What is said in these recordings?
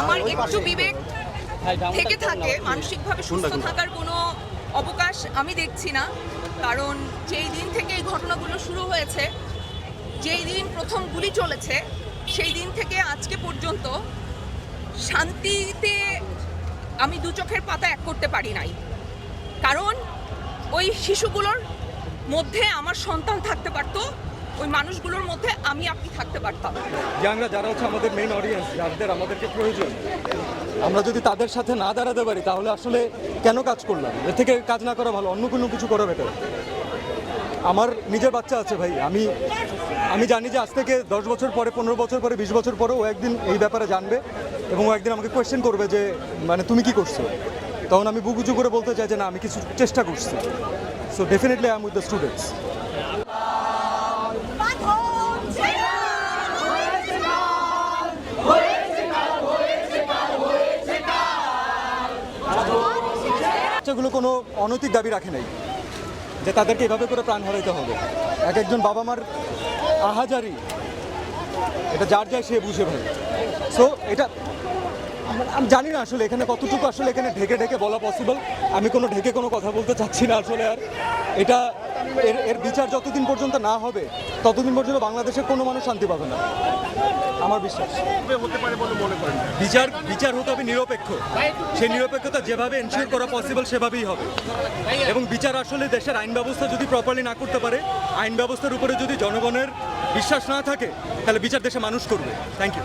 আমার একটু বিবেক থেকে থাকে মানসিকভাবে সুস্থ থাকার কোনো অবকাশ আমি দেখছি না। কারণ যেই দিন থেকে এই ঘটনাগুলো শুরু হয়েছে যেই দিন প্রথম গুলি চলেছে সেই দিন থেকে আজকে পর্যন্ত শান্তিতে আমি দু চোখের পাতা এক করতে পারি নাই। কারণ ওই শিশুগুলোর মধ্যে আমার সন্তান থাকতে পারতো ওই মানুষগুলোর মধ্যে আমি আপনি থাকতে পারতাম। ইয়াংরা যারা হচ্ছে আমাদের মেইন অডিয়েন্স যাদের আমাদেরকে প্রয়োজন, আমরা যদি তাদের সাথে না দাঁড়াতে পারি, তাহলে আসলে কেন কাজ করলাম? এর থেকে কাজ না করা ভালো, অন্য কোনো কিছু করা বেটার আমার নিজের বাচ্চা আছে ভাই, আমি আমি জানি যে আজ থেকে দশ বছর পরে, পনেরো বছর পরে, বিশ বছর পরে ও একদিন এই ব্যাপারে জানবে এবং ও একদিন আমাকে কোয়েশ্চেন করবে যে মানে তুমি কি করছ? তখন আমি বুকুচু করে বলতে চাই যে না, আমি কিছু চেষ্টা করছি। So definitely I am with the students বাচ্চাগুলো কোনো অনৈতিক দাবি রাখে নাই, যে তাদেরকে এভাবে করে প্রাণ হারাইতে হবে। এক একজন বাবা মার আহাজারি, এটা যার যায় সে বুঝে ভাই সো এটা আমি জানি না আসলে এখানে কতটুকু আসলে এখানে ঢেকে ঢেকে বলা পসিবল আমি কোনো ঢেকে কোনো কথা বলতে চাচ্ছি না আসলে আর। এটা এর এর বিচার যতদিন পর্যন্ত না হবে, ততদিন পর্যন্ত বাংলাদেশের কোনো মানুষ শান্তি পাবে না। আমার বিশ্বাস। বিচার বিচার হতে হবে নিরপেক্ষ। সেই নিরপেক্ষতা যেভাবে এনশিওর করা পসিবল সেভাবেই হবে। এবং বিচার আসলে দেশের আইন ব্যবস্থা যদি প্রপারলি না করতে পারে, আইন ব্যবস্থার উপরে যদি জনগণের বিশ্বাস না থাকে, তাহলে বিচার দেশে মানুষ করবে। থ্যাংক ইউ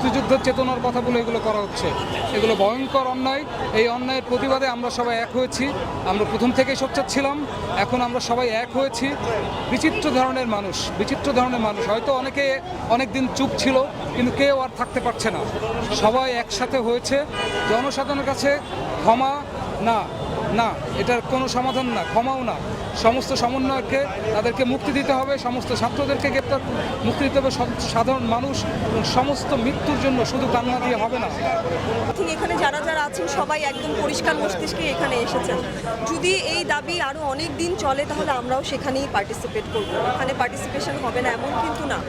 বাহিরে মুক্তিযুদ্ধের চেতনার কথা বলে এগুলো করা হচ্ছে। এগুলো ভয়ঙ্কর অন্যায়। এই অন্যায়ের প্রতিবাদে আমরা সবাই এক হয়েছি। আমরা প্রথম থেকেই সোচ্চার ছিলাম। এখন আমরা সবাই এক হয়েছি। বিচিত্র ধরনের মানুষ, বিচিত্র ধরনের মানুষ। হয়তো অনেকে অনেক দিন চুপ ছিল, কিন্তু কেউ আর থাকতে পারছে না। সবাই একসাথে হয়েছে। জনসাধারণের কাছে ক্ষমা, না না, এটার কোনো সমাধান না, ক্ষমাও না। সমস্ত সমন্বয়কে তাদেরকে মুক্তি দিতে হবে, সমস্ত ছাত্রদেরকে গ্রেপ্তার, মুক্তি দিতে হবে সাধারণ মানুষ এবং সমস্ত মৃত্যুর জন্য শুধু কান্না দিয়ে হবে না। ঠিক এখানে যারা যারা আছেন সবাই একদম পরিষ্কার মস্তিষ্কে এখানে এসেছেন। যদি এই দাবি আরও অনেক দিন চলে, তাহলে আমরাও সেখানেই পার্টিসিপেট করব। এখানে পার্টিসিপেশন হবে না, এমন কিন্তু না।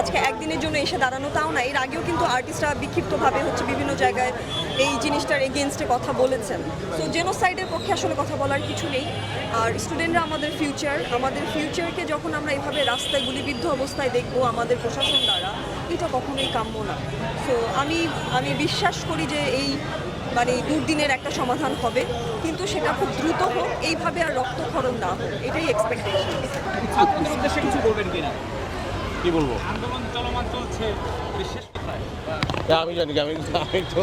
আজকে একদিনের জন্য এসে দাঁড়ানো তাও না, এর আগেও কিন্তু আর্টিস্টরা বিক্ষিপ্তভাবে হচ্ছে বিভিন্ন জায়গায় এই জিনিসটার এগেনস্টে কথা বলেছেন। তো জেনোসাইডের পক্ষে আসলে কথা বলার কিছু নেই। আর স্টুডেন্টরা আমাদের ফিউচার আমাদের ফিউচারকে যখন আমরা এভাবে রাস্তায় গুলিবিদ্ধ অবস্থায় দেখব আমাদের প্রশাসন দ্বারা এটা কখনোই কাম্য না। সো আমি আমি বিশ্বাস করি যে এই মানে দুর্দিনের একটা সমাধান হবে কিন্তু সেটা খুব দ্রুত হোক এইভাবে আর রক্তক্ষরণ না হোক এটাই এক্সপেকটেশন কি বলব? হ্যাঁ, আমি জানি আমি আমি তো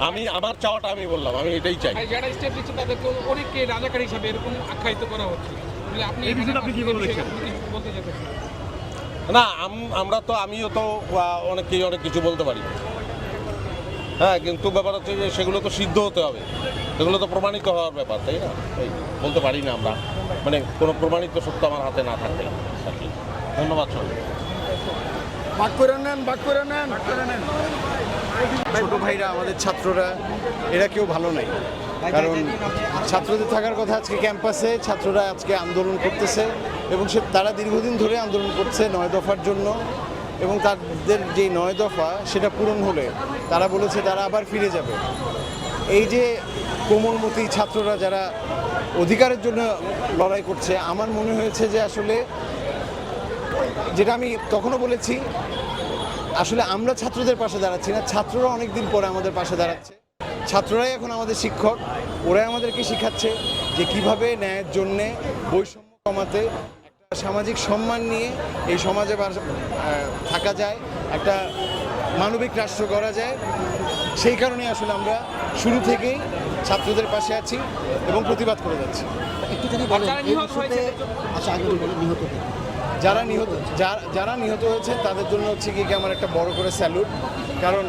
আমি আমার চাওয়াটা আমি বললাম আমি এটাই চাই। যারা স্টেপ দিচ্ছে তাদেরকে অনেককে রাজাকার হিসাবে এরকম আখ্যায়িত করা হচ্ছে। আপনি আপনি কীভাবে দেখছেন? বলতে চাইছেন? না আম- আমরা তো আমিও তো আহ, অনেককেই অনেক কিছু বলতে পারি। হ্যাঁ কিন্তু ব্যাপার হচ্ছে যে সেগুলো তো সিদ্ধ হতে হবে। সেগুলো তো প্রমাণিত হওয়ার ব্যাপার তাই না? বলতে পারি না আমরা। মানে কোনো প্রমাণিত সত্য আমার হাতে না থাকলে ধন্যবাদ সবাই ভাগ করে নেন ভাগ করে নেন। ছোট ভাইরা আমাদের ছাত্ররা এরা কেউ ভালো নাই। কারণ ছাত্রদের থাকার কথা আজকে ক্যাম্পাসে ছাত্ররা আজকে আন্দোলন করতেছে এবং সে তারা দীর্ঘদিন ধরে আন্দোলন করছে নয় দফার জন্য এবং তাদের যে নয় দফা সেটা পূরণ হলে তারা বলেছে তারা আবার ফিরে যাবে। এই যে কোমলমতি ছাত্ররা যারা অধিকারের জন্য লড়াই করছে আমার মনে হয়েছে যে আসলে যেটা আমি তখনও বলেছি আসলে আমরা ছাত্রদের পাশে দাঁড়াচ্ছি না ছাত্ররা অনেক দিন পরে আমাদের পাশে দাঁড়াচ্ছে। ছাত্ররাই এখন আমাদের শিক্ষক ওরাই আমাদেরকে শেখাচ্ছে যে কীভাবে ন্যায়ের জন্যে বৈষম্য কমাতে একটা সামাজিক সম্মান নিয়ে এই সমাজে থাকা যায় একটা মানবিক রাষ্ট্র করা যায়। সেই কারণে আসলে আমরা শুরু থেকেই ছাত্রদের পাশে আছি এবং প্রতিবাদ করে যাচ্ছি। যারা নিহত যারা নিহত যারা নিহত হয়েছে, তাদের জন্য হচ্ছে কি আমার একটা বড় করে স্যালুট। কারণ